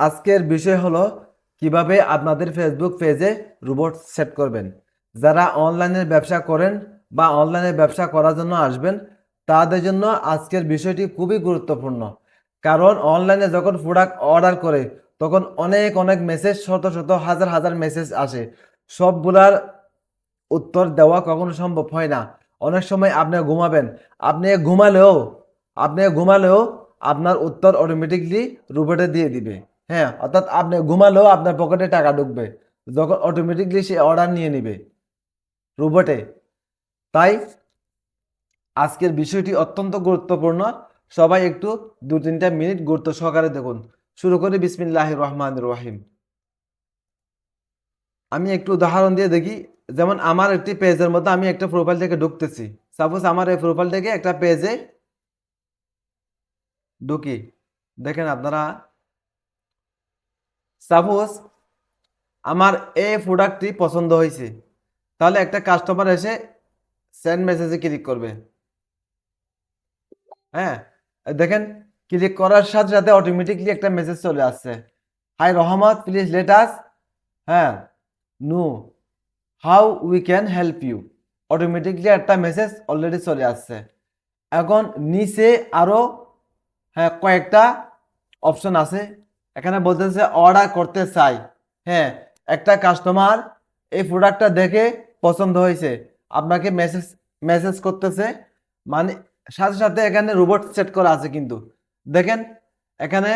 আজকের বিষয় হলো কীভাবে আপনাদের ফেসবুক পেজে রোবট সেট করবেন। যারা অনলাইনের ব্যবসা করেন বা অনলাইনে ব্যবসা করার জন্য আসবেন, তাদের জন্য আজকের বিষয়টি খুবই গুরুত্বপূর্ণ। কারণ অনলাইনে যখন প্রোডাক্ট অর্ডার করে, তখন অনেক অনেক মেসেজ শত শত, হাজার হাজার মেসেজ আসে। সবগুলার উত্তর দেওয়া কখনো সম্ভব হয় না। অনেক সময় আপনি ঘুমাবেন, আপনি ঘুমালেও আপনি ঘুমালেও আপনার উত্তর অটোমেটিকলি রোবটে দিয়ে দিবে। হ্যাঁ অর্থাৎ আপনি ঘুমালেও আপনার পকেটে টাকা ঢুকবে। যখন অটোমেটিকলি সে অর্ডার নিয়ে নিবে রোবটে তাই আজকের বিষয়টি অত্যন্ত গুরুত্বপূর্ণ। সবাই একটু দু তিনটা মিনিট গুরুত্ব সহকারে দেখুন। শুরু করি বিসমিল্লাহ রহমান রহিম। আমি একটু উদাহরণ দিয়ে দেখি। যেমন আমার একটি পেজের মধ্যে আমি একটা প্রোফাইল থেকে ঢুকতেছি। সাপোজ আমার এই প্রোফাইল থেকে একটা পেজে ঢুকি। দেখেন আপনারা সাপোজ আমার এই প্রোডাক্টটি পছন্দ হয়েছে তাহলে একটা কাস্টমার এসে সেন্ড মেসেজে ক্লিক করবে। হ্যাঁ দেখেন ক্লিক করার সাথে সাথে অটোমেটিকলি একটা মেসেজ চলে আসছে। হাই রহমত প্লিজ লেট আস হ্যাঁ no how we can help you automatically একটা মেসেজ অলরেডি চলে আসছে। এখন নিচে আরও হ্যাঁ কয়েকটা অপশন আছে। এখানে বলতেছে অর্ডার করতে চাই। হ্যাঁ একটা কাস্টমার এই প্রোডাক্টটা দেখে পছন্দ হয়েছে। আপনাকে মেসেজ মেসেজ করতেছে। মানে সাথে সাথে এখানে রোবট সেট করা আছে কিন্তু। দেখেন, এখানে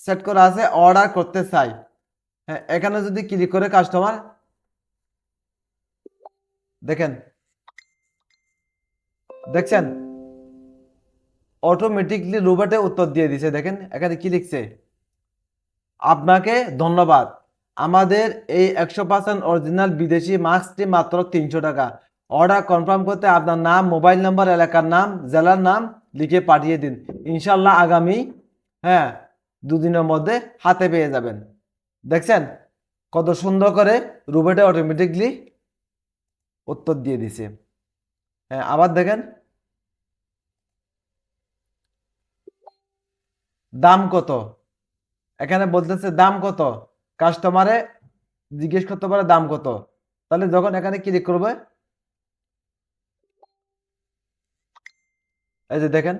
সেট করা আছে অর্ডার করতে চাই। হ্যাঁ এখানে যদি ক্লিক করে কাস্টমার দেখেন, দেখছেন? অটোমেটিকলি রোবটে উত্তর দিয়ে দিছে। দেখেন, এখানে কি লিখছে? আপনাকে ধন্যবাদ। আমাদের এই একশো পার্সেন্ট অরিজিনাল বিদেশি মাস্কটি মাত্র তিনশো টাকা। অর্ডার কনফার্ম করতে আপনার নাম মোবাইল নাম্বার এলাকার নাম, জেলার নাম লিখে পাঠিয়ে দিন। ইনশাল্লাহ আগামী হ্যাঁ দুদিনের মধ্যে হাতে পেয়ে যাবেন। দেখছেন? কত সুন্দর করে রোবটে অটোমেটিকলি উত্তর দিয়ে দিছে। হ্যাঁ আবার দেখেন। দাম কত? এখানে বলতেছে দাম কত? কাস্টমারে জিজ্ঞেস করতে পারে দাম কত। তাহলে যখন এখানে ক্লিক করবে, এই যে দেখেন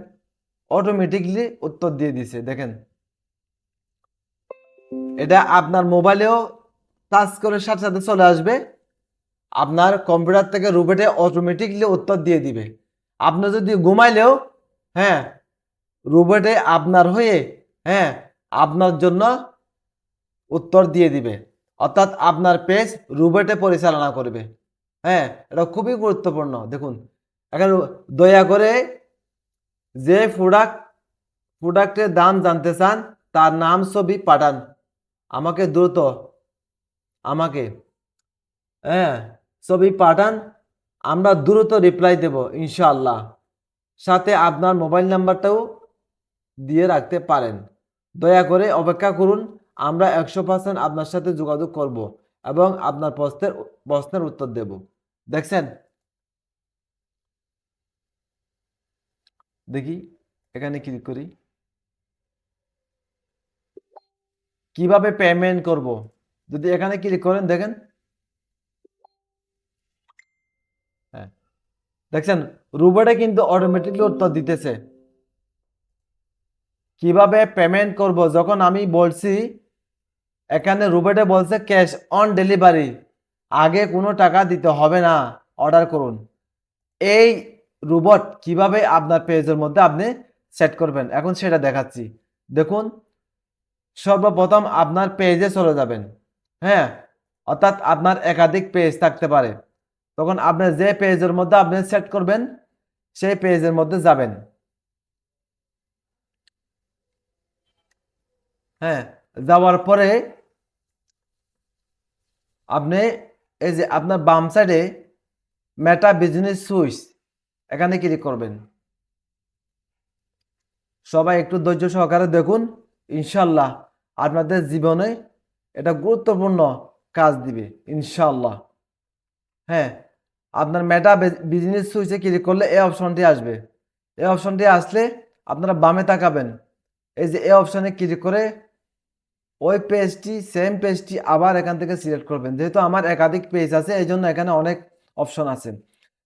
অটোমেটিকলি উত্তর দিয়ে দিছে, দেখেন। এটা আপনার মোবাইলেও টাচ করে সাথে সাথে চলে আসবে, আপনার কম্পিউটার থেকে রুবেটে অটোমেটিকলি উত্তর দিয়ে দিবে। আপনি যদি ঘুমাইলেও হ্যাঁ রোবটে আপনার হয়ে হ্যাঁ আপনার জন্য উত্তর দিয়ে দিবে। অর্থাৎ আপনার পেজ রোবটে পরিচালনা করবে। হ্যাঁ এটা খুবই গুরুত্বপূর্ণ। দেখুন, এখন দয়া করে যে প্রোডাক্ট প্রোডাক্টের দাম জানতে চান, তার নাম, ছবি পাঠান। আমাকে দ্রুত, আমাকে হ্যাঁ ছবি পাঠান। আমরা দ্রুত রিপ্লাই দেব, ইনশাআল্লাহ। সাথে আপনার মোবাইল নাম্বারটাও দিয়ে রাখতে পারেন। দয়া করে অপেক্ষা করুন, আমরা একশো পার্সেন্ট আপনার সাথে যোগাযোগ করব এবং আপনার প্রশ্নের প্রশ্নের উত্তর দেব। দেখছেন? দেখি, এখানে ক্লিক করি। কীভাবে পেমেন্ট করব? যদি এখানে ক্লিক করেন, দেখেন। হ্যাঁ। দেখছেন? রোবটে কিন্তু অটোমেটিকলি উত্তর দিতেছে। কীভাবে পেমেন্ট করব? যখন আমি বলছি, এখানে রোবটে বলছে ক্যাশ অন ডেলিভারি আগে কোনো টাকা দিতে হবে না অর্ডার করুন। এই রোবট কীভাবে আপনার পেজের মধ্যে আপনি সেট করবেন? এখন সেটা দেখাচ্ছি। দেখুন, সর্বপ্রথম আপনার পেজে চলে যাবেন। হ্যাঁ অর্থাৎ আপনার একাধিক পেজ থাকতে পারে। তখন আপনি যে পেজের মধ্যে আপনি সেট করবেন, সেই পেজের মধ্যে যাবেন। হ্যাঁ যাওয়ার পরে আপনি এই যে আপনার বাম সাইডে মেটা বিজনেস সুইচ এখানে ক্লিক করবেন। সবাই একটু ধৈর্য সহকারে দেখুন, ইনশাল্লাহ আপনাদের জীবনে এটা গুরুত্বপূর্ণ কাজ দিবে, ইনশাল্লাহ। হ্যাঁ আপনার মেটা বিজনেস সুইচে ক্লিক করলে এই অপশনটি আসবে। এই অপশনটি আসলে আপনারা বামে তাকাবেন। এই যে এই অপশনে ক্লিক করে ওই পেজটি সেম পেজটি আবার এখান থেকে সিলেক্ট করবেন। যেহেতু আমার একাধিক পেজ আছে, এই জন্য এখানে অনেক অপশন আছে।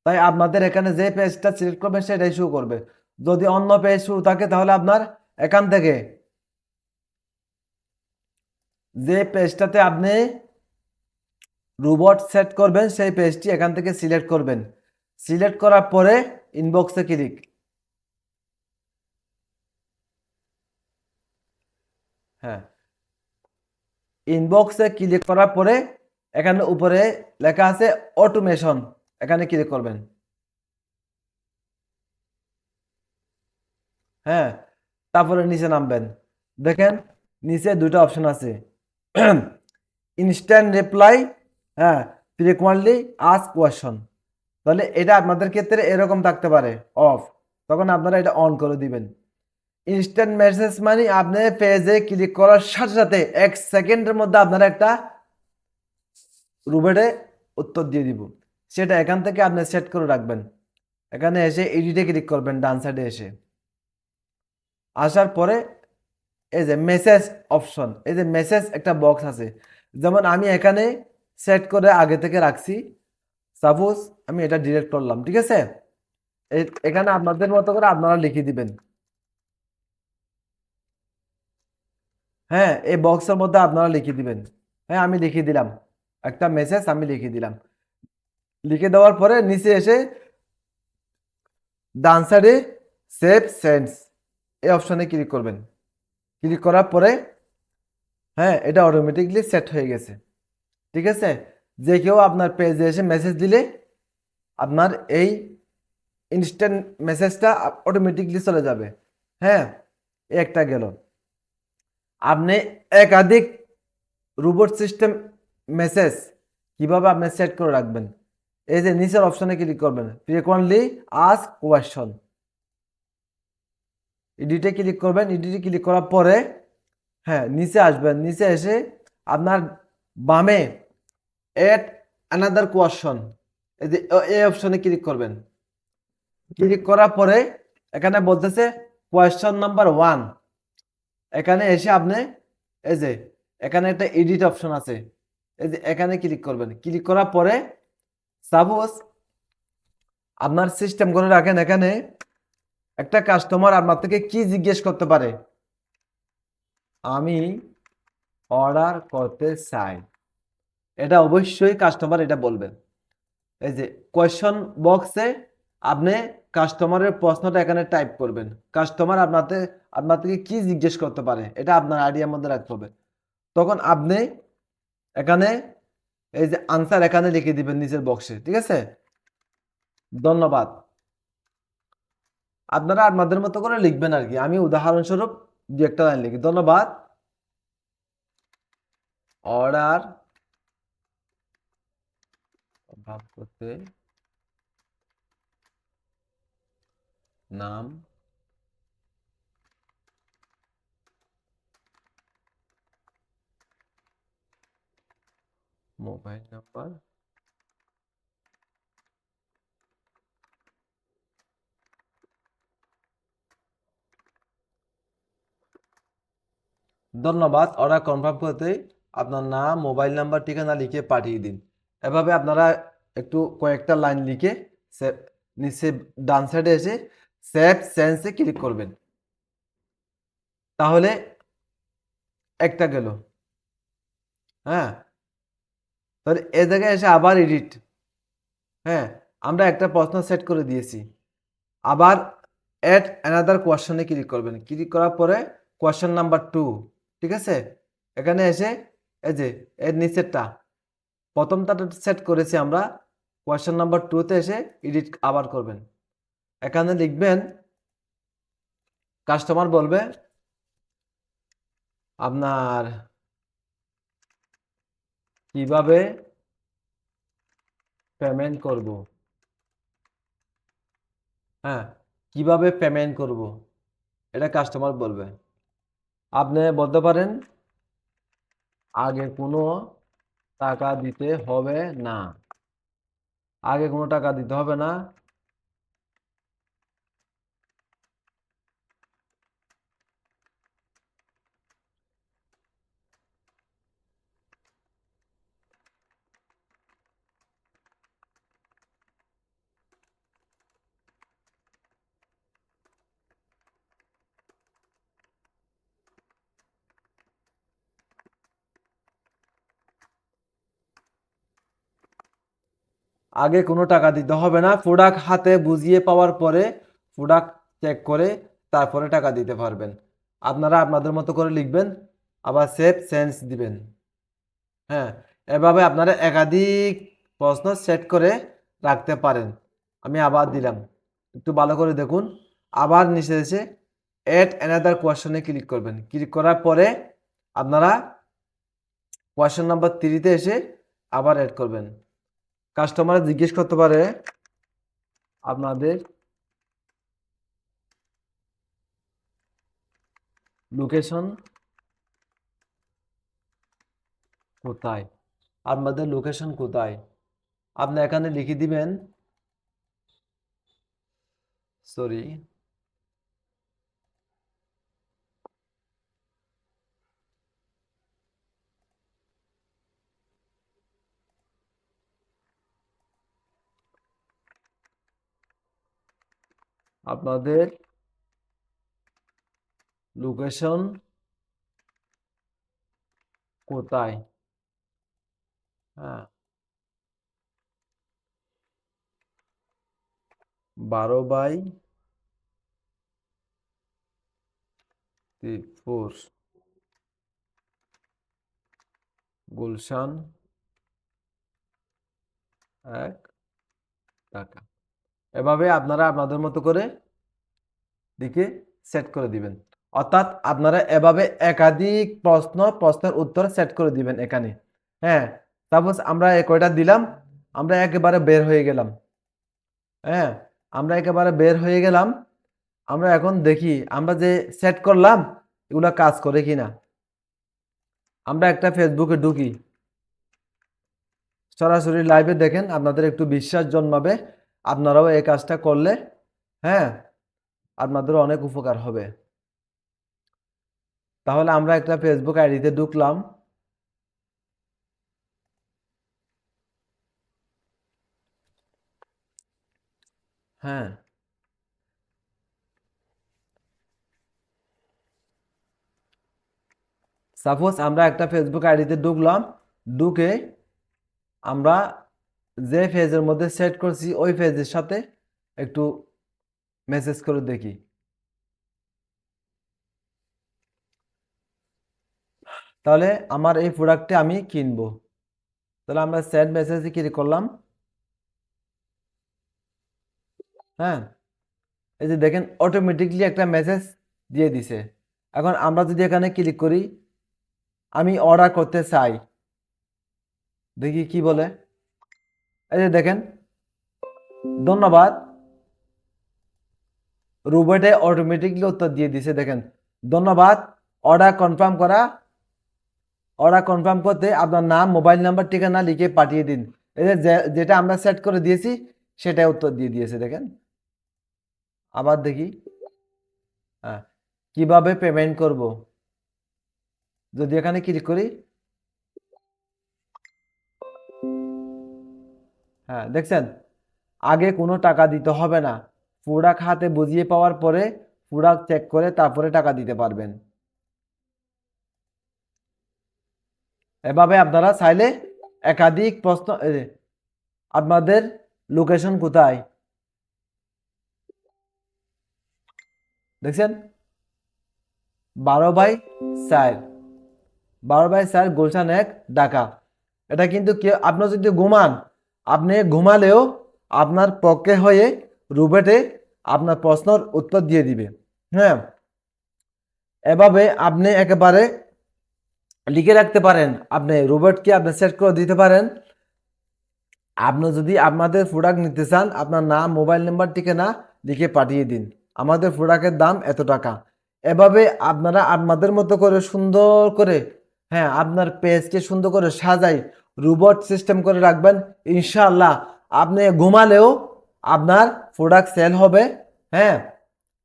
তাই আপনাদের এখানে যে পেজটা সিলেক্ট করবেন, সেটাই শো করবে। যদি অন্য পেজ শুরু থাকে, তাহলে আপনার এখান থেকে যে পেজটাতে আপনি রোবট সেট করবেন, সেই পেজটি এখান থেকে সিলেক্ট করবেন। সিলেক্ট করার পরে ইনবক্সে ক্লিক হ্যাঁ। ইনবক্সে ক্লিক করার পরে এখানে উপরে লেখা আছে অটোমেশন এখানে ক্লিক করবেন। হ্যাঁ তারপরে নিচে নামবেন। দেখেন, নিচে দুটো অপশন আছে। ইনস্ট্যান্ট রিপ্লাই হ্যাঁ ফ্রিকোয়েন্টলি আস্ক কোয়েশন তাহলে এটা আপনাদের ক্ষেত্রে এরকম থাকতে পারে অফ তখন আপনারা এটা অন করে দিবেন। ইনস্ট্যান্ট মেসেজ মানে আপনি পেজে ক্লিক করার সাথে সাথে এক সেকেন্ডের মধ্যে আপনারা একটা রুবেটে উত্তর দিয়ে দিব। সেটা এখান থেকে আপনি সেট করে রাখবেন। এখানে এসে এডিটে ক্লিক করবেন, ডান সাইডে এসে। আসার পরে এই যে মেসেজ অপশন এই যে মেসেজ একটা বক্স আছে। যেমন আমি এখানে সেট করে আগে থেকে রাখছি। সাপোজ আমি এটা ডিলিট করলাম, ঠিক আছে? এখানে আপনাদের মতো করে আপনারা লিখে দিবেন। হ্যাঁ এই বক্সের মধ্যে আপনারা লিখে দিবেন। হ্যাঁ আমি লিখে দিলাম। একটা মেসেজ আমি লিখে দিলাম। লিখে দেওয়ার পরে নিচে এসে ডান সাইডে সেভ সেন্স এই অপশনে ক্লিক করবেন। ক্লিক করার পরে হ্যাঁ এটা অটোমেটিকলি সেট হয়ে গেছে। ঠিক আছে? যে কেউ আপনার পেজে এসে মেসেজ দিলে আপনার এই ইনস্ট্যান্ট মেসেজটা অটোমেটিকলি চলে যাবে। হ্যাঁ একটা গেল। আপনি একাধিক রোবট সিস্টেম মেসেজ কীভাবে আপনি সেট করে রাখবেন? এই যে নিচের অপশনে ক্লিক করবেন। ফ্রিকোয়েন্টলি আস্ক কোয়েশন এডিটে ক্লিক করবেন। এডিটে ক্লিক করার পরে হ্যাঁ নিচে আসবেন। নিচে এসে আপনার বামে এট অ্যানাদার কোয়েশন এই যে এই অপশনে ক্লিক করবেন। ক্লিক করার পরে এখানে বলতেছে কোয়েশ্চন নাম্বার ওয়ান এখানে এসে আপনি এই যে, এখানে একটা এডিট অপশন আছে। এই যে, এখানে ক্লিক করবেন। ক্লিক করার পরে সাপোজ আপনার সিস্টেম করে রাখেন এখানে একটা কাস্টমার আপনার থেকে কি জিজ্ঞেস করতে পারে? আমি অর্ডার করতে চাই। এটা অবশ্যই কাস্টমার এটা বলবেন। এই যে কোয়েশ্চন বক্সে আপনি কাস্টমারের প্রশ্নটা এখানে টাইপ করবেন। কাস্টমার আপনাতে আপনার থেকে কি জিজ্ঞেস করতে পারে, এটা আপনার আইডিয়ার মধ্যে রাখতে হবে। তখন আপনি এখানে এই যে আনসার এখানে লিখে দিবেন নিচের বক্সে ঠিক আছে? ধন্যবাদ। আপনারা আপনাদের মতো করে লিখবেন আর কি। আমি উদাহরণস্বরূপ দু একটা লাইন লিখি। ধন্যবাদ। অর্ডার ভাব করতে নাম? Mobile number? ধন্যবাদ, অর্ডার কনফার্ম করতে আপনার নাম, মোবাইল নাম্বার, ঠিকানা লিখে পাঠিয়ে দিন। এভাবে আপনারা একটু কয়েকটা লাইন লিখে নিচে ডান সাইডে এসে সেভ সেন্সে ক্লিক করবেন। তাহলে একটা গেল। হ্যাঁ? তাহলে এ জায়গায় এসে আবার এডিট হ্যাঁ? আমরা একটা প্রশ্ন সেট করে দিয়েছি। আবার অ্যাড অ্যানাদার কোয়েশ্চনে ক্লিক করবেন। ক্লিক করার পরে কোয়েশ্চন নাম্বার টু ঠিক আছে? এখানে এসে এই যে এর নিচেরটা। প্রথমটা সেট করেছি আমরা। কোয়েশ্চন নাম্বার টুতে এসে এডিট আবার করবেন। এখানে লিখবেন কাস্টমার বলবে, আপনার কীভাবে পেমেন্ট করব? হ্যাঁ কীভাবে পেমেন্ট করব? এটা কাস্টমার বলবে। আপনি বলতে পারেন, আগে কোনো টাকা দিতে হবে না। আগে কোনো টাকা দিতে হবে না। আগে কোনো টাকা দিতে হবে না। প্রোডাক্ট হাতে বুঝিয়ে পাওয়ার পরে প্রোডাক্ট চেক করে তারপরে টাকা দিতে পারবেন। আপনারা আপনাদের মতো করে লিখবেন, আবার সেভ সেন্স দিবেন। হ্যাঁ এভাবে আপনারা একাধিক প্রশ্ন সেট করে রাখতে পারেন। আমি আবার দিলাম। একটু ভালো করে দেখুন। আবার নিচে এসে এড অ্যানাদার কোয়েশনে ক্লিক করবেন। ক্লিক করার পরে আপনারা কোয়েশন নাম্বার থ্রিতে এসে আবার অ্যাড করবেন। কাস্টমার জিজ্ঞেস করতে পারে, আপনাদের লোকেশন কোথায়? আপনাদের লোকেশন কোথায়? আপনি এখানে লিখে দিবেন সরি আপনাদের লোকেশন কোথায়? হ্যাঁ। বারো বাই ফোর গুলশান এক টাকা। এভাবে আপনারা আপনাদের মতো করে দিকে সেট করে দিবেন। অর্থাৎ আপনারা এভাবে একাধিক প্রশ্ন, প্রশ্নের উত্তর সেট করে দিবেন এখানে। হ্যাঁ সাপোজ আমরা কয়টা দিলাম, আমরা একেবারে বের হয়ে গেলাম। হ্যাঁ আমরা একেবারে বের হয়ে গেলাম। আমরা এখন দেখি, আমরা যে সেট করলাম, এগুলা কাজ করে কিনা? আমরা একটা ফেসবুকে ঢুকি। সরাসরি লাইভে দেখেন, আপনাদের একটু বিশ্বাস জন্মাবে। আপনারাও এই কাজটা করলে হ্যাঁ আপনাদের অনেক উপকার হবে। তাহলে আমরা একটা ফেসবুক আইডিতে ঢুকলাম। হ্যাঁ। সাপোজ আমরা একটা ফেসবুক আইডিতে ঢুকলাম, ঢুকে আমরা যে ফেজের মধ্যে সেট করছি, ওই ফেজের সাথে একটু মেসেজ করে দেখি। তাহলে আমার এই প্রোডাক্টটি আমি কিনবো। তাহলে আমরা সেট মেসেজে ক্লিক করলাম? হ্যাঁ এই যে দেখেন অটোমেটিকলি একটা মেসেজ দিয়ে দিছে। এখন আমরা যদি এখানে ক্লিক করি, আমি অর্ডার করতে চাই, দেখি কি বলে। এই যে দেখেন, ধন্যবাদ। রোবটে অটোমেটিকলি উত্তর দিয়ে দিছে, দেখেন। ধন্যবাদ অর্ডার কনফার্ম করা। অর্ডার কনফার্ম করতে আপনার নাম মোবাইল নাম্বার ঠিকানা লিখে পাঠিয়ে দিন। এই যে যেটা আমরা সেট করে দিয়েছি, সেটাই উত্তর দিয়ে দিয়েছে, দেখেন। আবার দেখি। হ্যাঁ কীভাবে পেমেন্ট করব? যদি এখানে ক্লিক করি হ্যাঁ দেখছেন? আগে কোনো টাকা দিতে হবে না। প্রোডাক্ট হাতে বুঝিয়ে পাওয়ার পরে প্রোডাক্ট চেক করে তারপরে টাকা দিতে পারবেন। এভাবে আপনারা চাইলে একাধিক প্রশ্ন আপনাদের লোকেশন কোথায়? দেখছেন? বারো বাই চার। বারো বাই চার গুলশান এক, ঢাকা। এটা কিন্তু কেউ, আপনি যদি ঘুমান আপনি ঘুমালেও আপনার পক্ষে হয়ে রুবেটে আপনার প্রশ্নের উত্তর দিয়ে দিবে। হ্যাঁ? এভাবে আপনি একেবারে লিখে রাখতে পারেন। আপনি রোবটকে আপনি সেট করে দিতে পারেন। আপনি যদি আপনাদের প্রোডাক্ট নিতে চান, আপনার নাম মোবাইল নাম্বার ঠিকানা লিখে পাঠিয়ে দিন। আমাদের প্রোডাক্টের দাম এত টাকা। এভাবে আপনারা আপনাদের মতো করে সুন্দর করে হ্যাঁ আপনার পেজকে সুন্দর করে সাজাই রোবট সিস্টেম করে রাখবেন ইনশাল্লাহ আপনি ঘুমালেও আপনার প্রোডাক্ট সেল হবে হ্যাঁ?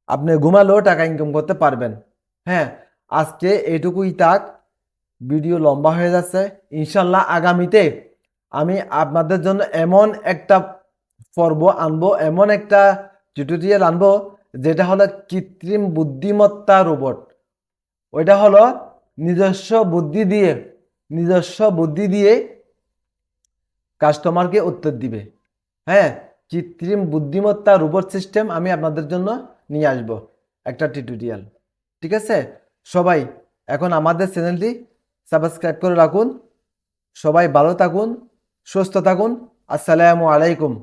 আপনি ঘুমালেও টাকা ইনকাম করতে পারবেন হ্যাঁ? আজকে এটুকুই থাক, ভিডিও লম্বা হয়ে যাচ্ছে। ইনশাল্লাহ আগামীতে আমি আপনাদের জন্য এমন একটা পর্ব আনব, এমন একটা টিউটোরিয়াল আনব, যেটা হলো কৃত্রিম বুদ্ধিমত্তা রোবট। ওইটা হলো নিজস্ব বুদ্ধি দিয়ে, নিজস্ব বুদ্ধি দিয়ে কাস্টমারকে উত্তর দিবে। হ্যাঁ কৃত্রিম বুদ্ধিমত্তা রোবট সিস্টেম আমি আপনাদের জন্য নিয়ে আসব একটা টিউটোরিয়াল ঠিক আছে? সবাই, এখন আমাদের চ্যানেলটি সাবস্ক্রাইব করে রাখুন। সবাই ভালো থাকুন, সুস্থ থাকুন। আসসালামু আলাইকুম।